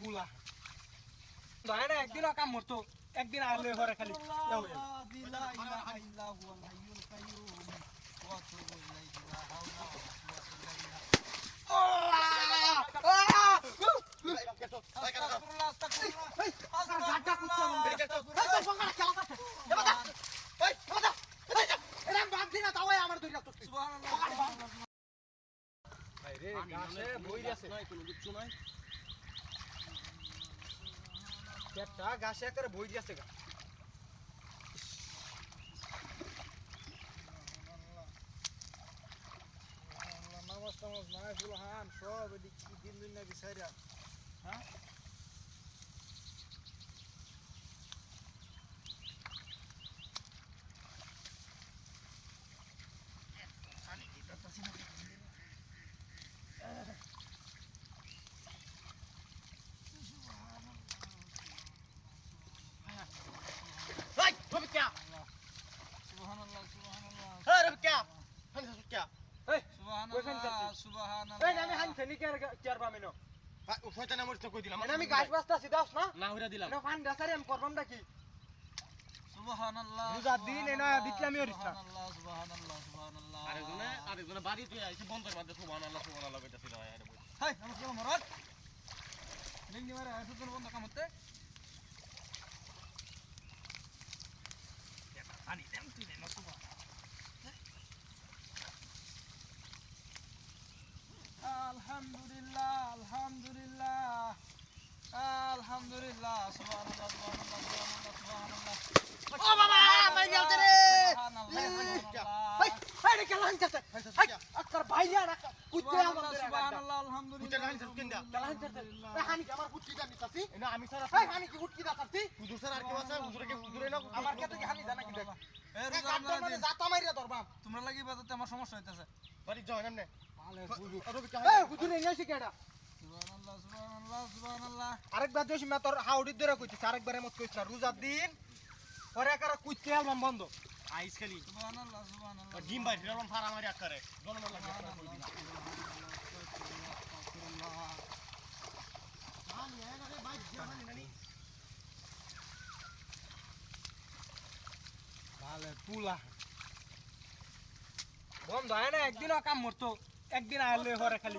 পুলা দয়াটা একদিন কাম মরতো একদিন আলে ঘরে খালি। যাও। পেটটা ঘাসে করে বই দিয়েছে গা। নামাজ টামাজ নাই ফুল হান সব এদিক দিন দিন না বিচারা হ্যাঁ সুবহানাল্লাহ সুবহানাল্লাহ এই সুবহানাল্লাহ থেনি কে কে আর পামিন আমি গাছ বাস্তা সিধাস না? না হইরা দিলাম। না ফান দাসারি আমি করবাম নাকি? সুবহানাল্লাহ রোজার দিন এনা বিটলামি হরিস না। সুবহানাল্লাহ সুবহানাল্লাহ সুবহানাল্লাহ। আরেকজনে আরেকজনে বাড়ি তুই আইছে বন্ধের মধ্যে সুবহানাল্লাহ সুবহানাল্লাহ কইতাছিল আরে হাই বন্ধ কাম হতে তোমরা লাগি বাজাতে আমার সমস্যা হইতাছে। বাড়ি যাও এমনে। আরেকবার তোর হাউডি ধরে কইছিস আরেকবার এমত কইছ না রোজার দিন পরে একারা কুত্তে আলবাম বন্ধ। আইস খালি। সুবহানাল্লাহ সুবহানাল্লাহ। ডিম বাইরে ফারা মারি আকারে লাগে ভালে পুলা বন্ধ হয় না একদিনও কাম মরতো। একদিন আলে ঘরে খালি।